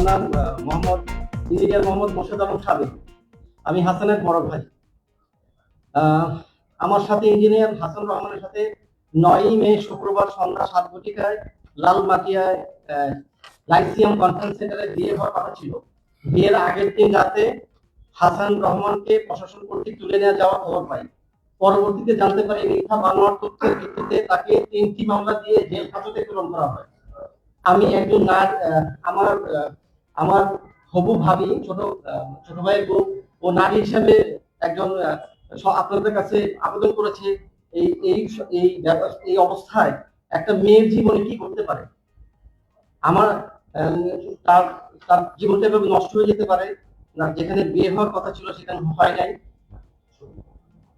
আমার নাম মোহাম্মদ ইঞ্জিনিয়ার মোহাম্মদ মোর্শেদ আলম সাবেক আমি হাসানের বড় ভাই। আমার সাথে ইঞ্জিনিয়ার হাসান রহমানের সাথে নয়ই মে শুক্রবার সন্ধ্যা সাত ঘটিকায় লালমাটিয়ায় লাইসিয়াম কনফারেন্স সেন্টারে বিয়ে হওয়ার কথা ছিল। বিয়ের আগের দিন রাতে হাসান রহমানকে প্রশাসন কর্তৃক তুলে নিয়ে যাওয়ার খবর পাই। পরবর্তীতে জানতে পারি মিথ্যা বানোয়ার তথ্যের ভিত্তিতে তাকে তিনটি মামলা দিয়ে জেল হাজতে প্রেরণ করা হয়। আমি একজন আমার আমার হবু ভাবি, ছোট ছোট ভাইয়ের বউ, ও নারী হিসেবে একজন আপনাদের কাছে আবেদন করেছে এই এই এই এই অবস্থায় একটা মেয়ের জীবনে কি করতে পারে? আমার তার তার জীবনটা এভাবে নষ্ট হয়ে যেতে পারে, না, যেখানে বিয়ে হওয়ার কথা ছিল সেখানে হয় নাই।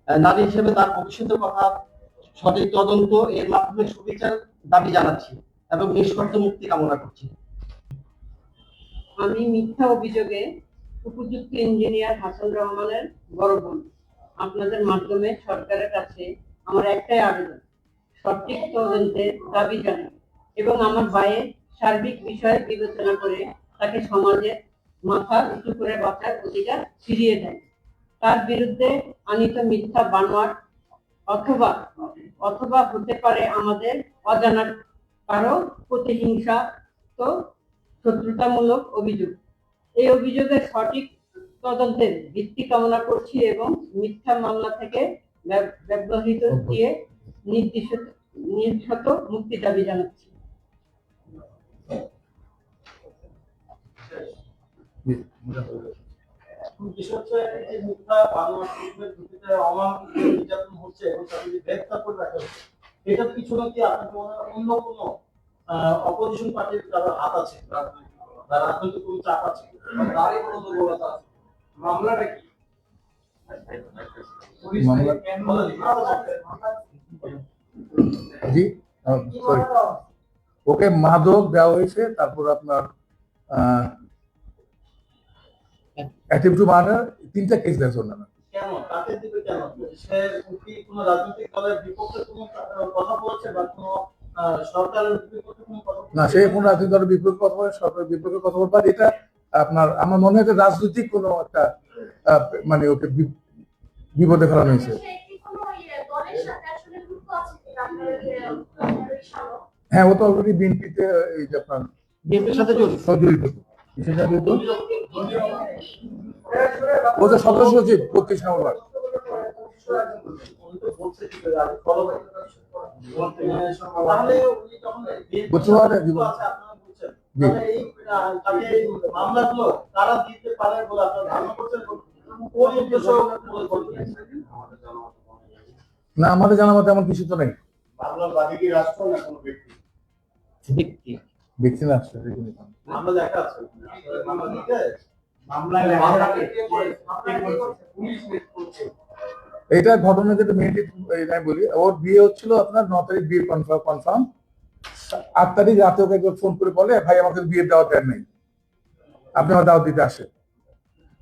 নারী হিসেবে তার ভবিষ্যতের কথা সঠিক তদন্ত এর মাধ্যমে সুবিচার দাবি জানাচ্ছি এবং নিষ্কর্ষ মুক্তি কামনা করছি। আমি মিথ্যা অভিযোগে উপযুক্ত ইঞ্জিনিয়ার হাসান রহমানের বড় বোন। আপনাদের মাধ্যমে সরকারের কাছে আমার একটাই আবেদন, সঠিক তদন্তের দাবি জানাই এবং আমার ভাইয়ের সার্বিক বিষয়ে বিবেচনা করে তাকে সমাজের মাথা উঁচু করে বাঁচার অধিকার ফিরিয়ে দেয়। তার বিরুদ্ধে আনিত মিথ্যা বানোয়ার অথবা অথবা হতে পারে আমাদের অজানার কারও প্রতিহিংসা তো শত্রুতামূলক অভিযোগ। এই অভিযোগের সঠিক তদন্তের ভিত্তি কামনা করছি এবং মিথ্যা মামলা থেকে ব্যবহৃত দিয়ে নির্দিষ্ট নির্দিষ্ট মুক্তি দাবি জানাচ্ছি। এটা পিছনে কি আপনার অন্য কোনো অপোজিশন পার্টির কারও হাত আছে রাজনৈতিক কোনো চাপ আছে তারই কোনো দুর্বলতা আছে মামলাটা কি? কেন? জি সরি ওকে মাদক দেওয়া হয়েছে তারপর আপনার অ্যাটেম্প টু মার্ডার তিনটা কেস দেওয়া জন্য কেন? তাকে দিবে কেন? সে কি কোনো রাজনৈতিক দলের বিপক্ষে কোনো কথা বলছে বা কোনো না সে কোন রাজনৈতিক দলের বিপক্ষে কথা বলে সরকারের বিপক্ষে কথা বলবে এটা আপনার আমার মনে হয় রাজনৈতিক কোনো একটা মানে ওকে বিপদে ফেলানো হয়েছে। হ্যাঁ ও তো অলরেডি বিএনপিতে এই যে আপনার বিএনপির সাথে জড়িত? জড়িত। কিসের সাথে জড়িত? ও তো সদস্য সচিব পক্ষে সামলার না আমাদের জানা মতো এমন কিছু তো নেই। বাংলার বাদী কি রাষ্ট্র না কোনো ব্যক্তি? ব্যক্তি। না দেখা আছে। মামলায়? পুলিশ করছে। এটা ঘটনা যেটা মেয়েটি আমি বলি ওর বিয়ে হচ্ছিল আপনার ন তারিখ বিয়ে কনফার্ম কনফার্ম আট তারিখ রাতে ওকে একবার ফোন করে বলে ভাই আমাকে বিয়ের দাওয়াত দেন নেই। আপনি আমার দাওয়াত দিতে আসে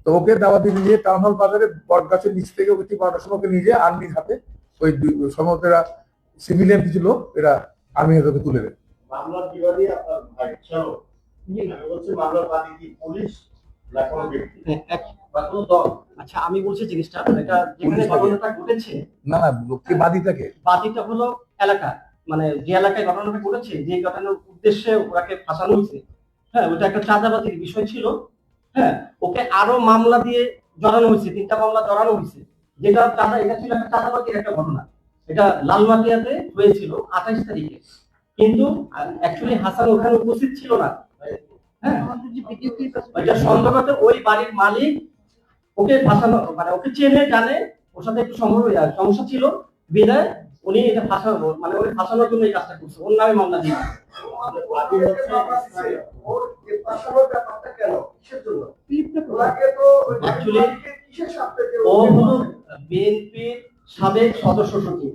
তো ওকে দাওয়াত দিতে নিয়ে টাউন হল বাজারে বট গাছের নিচ থেকে ওকে ঠিক বারোটার সময় ওকে নিয়ে যায় আর্মির হাতে ওই সম্ভবত এরা সিভিলিয়ান কিছু লোক এরা আর্মির হাতে ওকে তুলে দেয়। মামলার বিবাদী আপনার ভাই চলো। আমি বলছি মামলার বাদী কি পুলিশ বা কোনো দল। আচ্ছা আমি বলছি জিনিসটা এটা যেখানে ঘটনাটা ঘটেছে? না না লোককে বাদীটাকে বাদীটা হলো এলাকা। মানে যে এলাকায় ঘটনাটা ঘটেছে যে ঘটনার উদ্দেশ্যে ওরাকে ফাঁসানো হয়েছে হ্যাঁ ওটা একটা চাঁদাবাজির বিষয় ছিল হ্যাঁ ওকে আরও মামলা দিয়ে জড়ানো হয়েছে তিনটা মামলা জড়ানো হয়েছে যেটা চাঁদা এটা ছিল একটা চাঁদাবাজির একটা ঘটনা। এটা লালমাটিয়াতে হয়েছিল আঠাইশ তারিখে। কিন্তু অ্যাকচুয়ালি হাসান ওখানে উপস্থিত ছিল না। হ্যাঁ ওই বাড়ির মালিক ওকে ফাঁসানো মানে ওকে চেনে জানে ওর সাথে একটু সমস্যা ছিল বিদায় উনি এটা ফাঁসানো মানে ওই ফাঁসানোর জন্য এই কাজটা করছে ওর নামে মামলা দিয়ে। ও হলো বিএনপির সাবেক সদস্য সচিব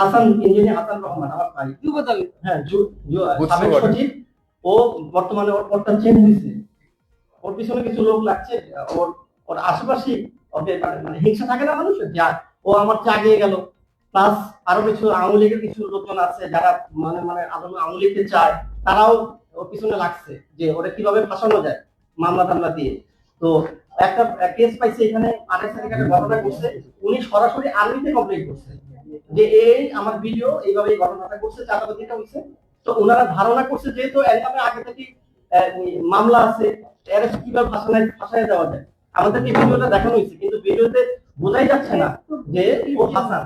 হাসান ইঞ্জিনিয়ার হাসান রহমান আমার ভাই। হ্যাঁ সাবেক সচিব। ও বর্তমানে ওর পদটা চেঞ্জ হয়েছে ওর পিছনে কিছু লোক লাগছে ওর ওর আশেপাশে ওকে মানে- মানে হিংসা থাকে না মানুষের? যা ও আমার চাগিয়ে গেল। প্লাস আরও কিছু কিছু লোকজন আছে যারা মানে মানে চায়, তারাও ওর পিছনে লাগছে যে ওরা কীভাবে ফাঁসানো যায় মামলা টামলা দিয়ে। তো একটা কেস পাইছে এখানে আঠাশ তারিখে একটা ঘটনা ঘটছে, উনি সরাসরি আর্মিতে কমপ্লেন করছে যে, এই আমার ভিডিও এইভাবে এই ঘটনাটা করছে চাঁদাবাদিটা হয়েছে তো ওনারা ধারণা করছে যেহেতু এর নামে আগে থেকে মামলা আছে কীভাবে ভাষায় ভাষায় দেওয়া যায়। আমাদেরকে ভিডিওটা দেখানো হয়েছে কিন্তু ভিডিওতে বোঝাই যাচ্ছে না যে ও হাসান।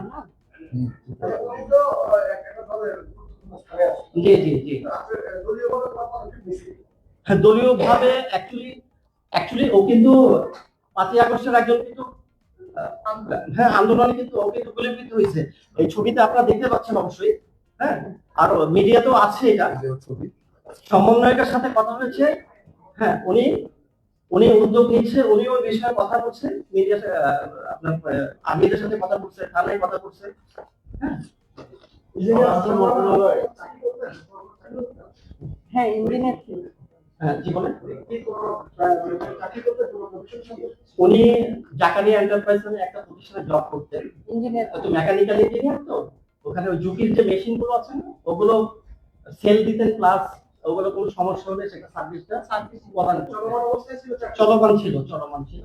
জি জি জি। দলীয় ভাবে অ্যাকচুয়ালি অ্যাকচুয়ালি ও কিন্তু পাঁচই আগস্টের একজন কিন্তু হ্যাঁ আন্দোলনে কিন্তু ও কিন্তু গুলিবিদ্ধ হয়েছে। এই ছবিতে আপনারা দেখতে পাচ্ছেন অবশ্যই হ্যাঁ আর মিডিয়াতেও আছে এটা সমন্বয়কের সাথে কথা হয়েছে হ্যাঁ উনি উনি উদ্যোগ নিচ্ছে উনি ওই বিষয়ে কথা বলছে মিডিয়া আপনার আর্মিদের সাথে কথা বলছে থানায় কথা বলছে হ্যাঁ? ইঞ্জিনিয়ার? হ্যাঁ হ্যাঁ? উনি জাকারিয়া এন্টারপ্রাইজ নামে একটা প্রতিষ্ঠানে জব করতেন। তো মেকানিক্যাল ইঞ্জিনিয়ার তো? ওখানে ঝুঁকির যে মেশিনগুলো আছে না ওগুলো সেল দিতেন প্লাস ওগুলো কোনো সমস্যা হলে সেটা সার্ভিসটা সার্ভিস প্রদান চলমান অবস্থায় ছিল চলমান ছিল চলমান ছিল।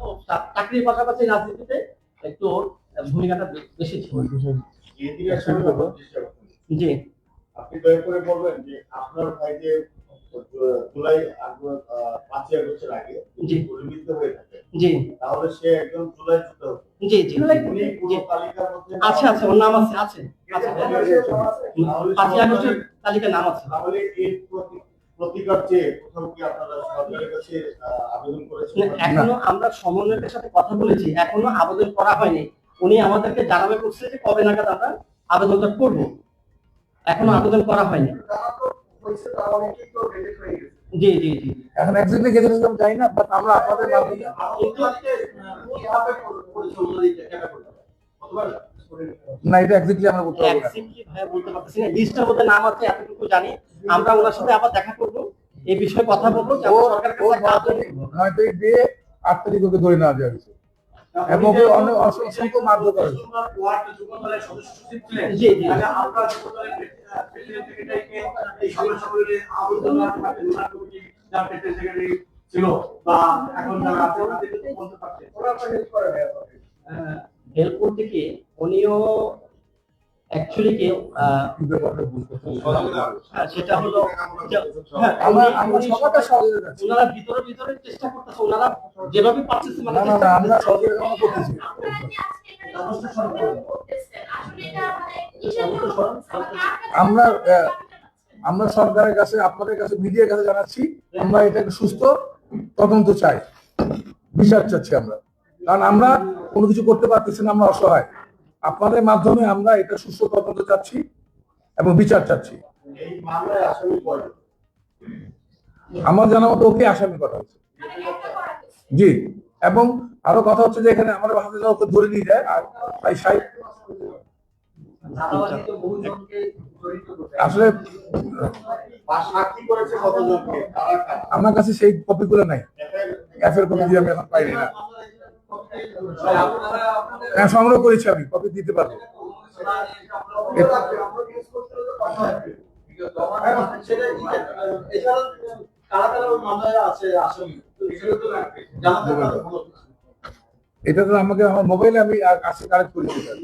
চাকরির পাশাপাশি রাজনীতিতে একটু ওর ভূমিকাটা বেশি ছিল। জি। আপনি দয়া করে বলবেন যে আপনার ভাই যে আহ, জুলাই পাঁচই আগস্টের আগে। গুলিবিদ্ধ হয়ে থাকে। জি। তাহলে সে একজন জুলাই জি জি আছে আছে ওর নাম আছে আছে পাঁচই আগস্টের নাম আছে। তাহলে এর প্রতিকার চেয়ে কোথাও কি আপনারা সরকারের কাছে আবেদন করেছেন? এখনও আমরা সমন্বয়ের সাথে কথা বলেছি এখনও আবেদন করা হয়নি। উনি আমাদেরকে জানাবে করছে যে কবে নাগাদ আমরা আবেদনটা করব। এখনও আবেদন করা হয়নি। তো হয়েছে, তারা অনেকেই তো হয়ে গেছে। জি জি জি। এখন এক্স্যাক্টলি না বাট আমরা আপনাদের মাধ্যমে না এটা এক্স্যাক্টলি আমরা বলতে পারব না। বলতে পারতেছি না? লিস্টের মধ্যে নাম আছে এতটুকু জানি। আমরা ওনার সাথে আবার দেখা করব। এই বিষয়ে কথা বলব সরকারের কাছে নয় তারিখ- করব। নয় তারিখ দিয়ে আট তারিখ ওকে ধরে নেওয়া যায় এবং অসংখ্য মারধর করা ছিল বা এখন যারা। হেল্প করতে গিয়ে উনিও অ্যাকচুয়ালি কি ব্যাপারটা বুঝতে হ্যাঁ, সেটা হলো হ্যাঁ, আমরা আমরা সবাইকে সহযোগিতা ওনারা ভিতরে ভিতরে চেষ্টা করতেছে ওনারা যেভাবে পারতেছে মানে না না আমরা সহযোগিতা করতেছি আমরা আমরা সরকারের কাছে আপনাদের কাছে মিডিয়ার কাছে জানাচ্ছি আমরা এটাকে সুস্থ তদন্ত চাই। বিচার চাচ্ছি আমরা। কারণ আমরা কোনো কিছু করতে পারতেছি না আমরা অসহায়। আপনাদের মাধ্যমে আমরা এটা সুস্থ তদন্ত চাচ্ছি এবং বিচার চাচ্ছি আমার জানা মতো ওকে আসামি করা হচ্ছে জি, এবং আরও কথা হচ্ছে যে এখানে আমাদের হাতে ওকে ধরে নিয়ে যায়, আর প্রায় ষাট চাঁদাবাজি তো বহুজনকে জড়িত করছে। আসলে? আমার কাছে সেই কপিগুলো নাই এফের কপি আমি এখন পাইনি না হ্যাঁ সংগ্রহ করেছি আমি, কপি দিতে পারব এটা তো আমাকে আমার মোবাইলে আমি আজকে কালেক্ট করেছি ভাইয়া?